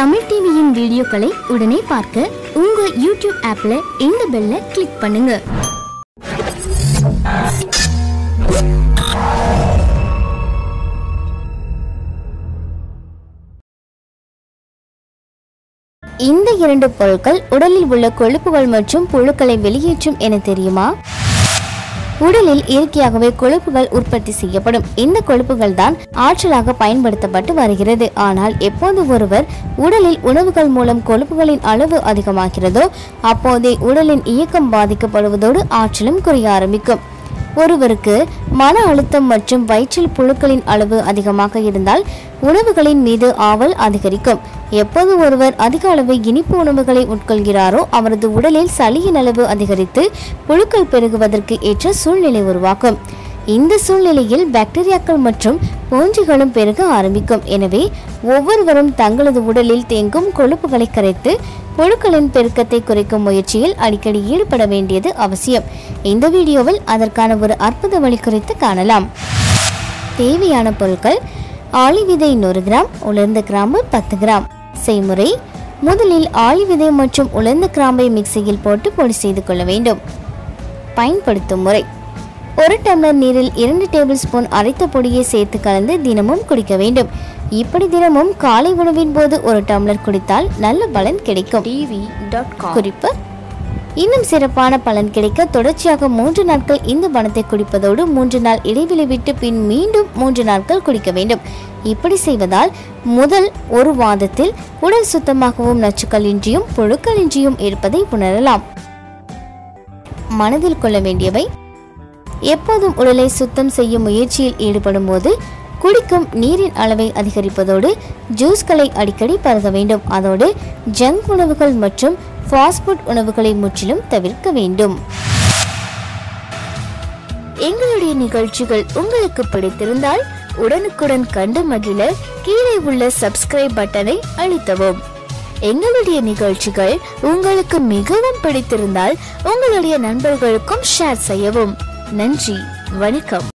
தமிழ் டிவியின் வீடியோக்களை உடனே பார்க்க உங்க யூடியூப் ஆப்ல இந்த பெல்ல கிளிக் பண்ணுங்க. இந்த இரண்டு பொருட்கள் உடலில் உள்ள கொழுப்புகள் மற்றும் புழுக்களை வெளியேற்றும் என தெரியுமா? உடலில் இயற்கையாகவே கொழுப்புகள் உற்பத்தி செய்யப்படும். இந்த கொழுப்புகள் தான் ஆற்றலாக பயன்படுத்தப்பட்டு வருகிறது. ஆனால் எப்போது ஒருவர் உடலில் உணவுகள் மூலம் கொழுப்புகளின் அளவு அதிகமாகிறதோ அப்போதே உடலின் இயக்கம் பாதிக்கப்படுவதோடு ஆற்றலும் குறைய ஆரம்பிக்கும். ஒருவருக்கு மன அழுத்தம் மற்றும் வயிற்றில் புழுக்களின் அளவு அதிகமாக இருந்தால் உணவுகளின் மீது ஆவல் அதிகரிக்கும். எப்போது ஒருவர் அதிக அளவு இனிப்பு உணவுகளை உட்கொள்கிறாரோ அவரது உடலில் சளியின் அளவு அதிகரித்து புழுக்கள் பெருகுவதற்கு ஏற்ற சூழ்நிலை உருவாக்கும். இந்த சூழ்நிலையில் பாக்டீரியாக்கள் மற்றும் பூஞ்சிகளும் பெருக ஆரம்பிக்கும். எனவே ஒவ்வொருவரும் தங்களது உடலில் தேங்கும் கொழுப்புகளை கரைத்து புழுக்களின் பெருக்கத்தை குறைக்கும் முயற்சியில் அடிக்கடி ஈடுபட வேண்டியது அவசியம். இந்த வீடியோவில் அதற்கான ஒரு அற்புத வழி குறித்து காணலாம். தேவையான பொருட்கள் ஆளி விதை நூறு கிராம் உலர்ந்த கிராம்பு பத்து கிராம். செய்முறை முதலில் ஆளி விதை மற்றும் உலர்ந்த கிராம்பை மிக்சியில் போட்டு பொடி செய்து கொள்ள வேண்டும். பயன்படுத்தும் முறை ஒரு டம்ளர் நீரில் இரண்டு டேபிள் ஸ்பூன் அரைத்த பொடியை சேர்த்து கலந்து தினமும் குடிக்க வேண்டும். இப்படி தினமும் காலை உணவின் போது ஒரு டம்ளர் குடித்தால் நல்ல பலன் கிடைக்கும். குறிப்பு இன்னும் சிறப்பான பலன் கிடைக்க தொடர்ச்சியாக மூன்று நாட்கள் இந்த பணத்தை குடிப்பதோடு மூன்று நாள் இடைவெளி விட்டு பின் மீண்டும் மூன்று நாட்கள் குடிக்க வேண்டும். இப்படி செய்வதால் முதல் ஒரு வாதத்தில் உடல் சுத்தமாகவும் நச்சுக்கள் இன்றியும் புழுக்கள் இன்றியும் இருப்பதை உணரலாம். மனதில் கொள்ள வேண்டியவை எப்போதும் உடலை சுத்தம் செய்யும் முயற்சியில் ஈடுபடும் போது குடிக்கும் நீரின் அளவை அதிகரிப்பதோடு ஜூஸ்களை அடிக்கடி பருக வேண்டும். அதோடு ஜங்க் உணவுகள் மற்றும் ஃபாஸ்ட் ஃபுட் உணவுகளை முற்றிலும் தவிர்க்க வேண்டும். எங்களுடைய நிகழ்ச்சிகள் உங்களுக்கு பிடித்திருந்தால் உடனுக்குடன் கண்டு மகிழ கீழே உள்ள சப்ஸ்கிரைப் பட்டனை அழுத்தவும். எங்களுடைய நிகழ்ச்சிகள் உங்களுக்கு மிகவும் பிடித்திருந்தால் உங்களுடைய நண்பர்களுக்கும் ஷேர் செய்யவும். நன்றி வணக்கம்.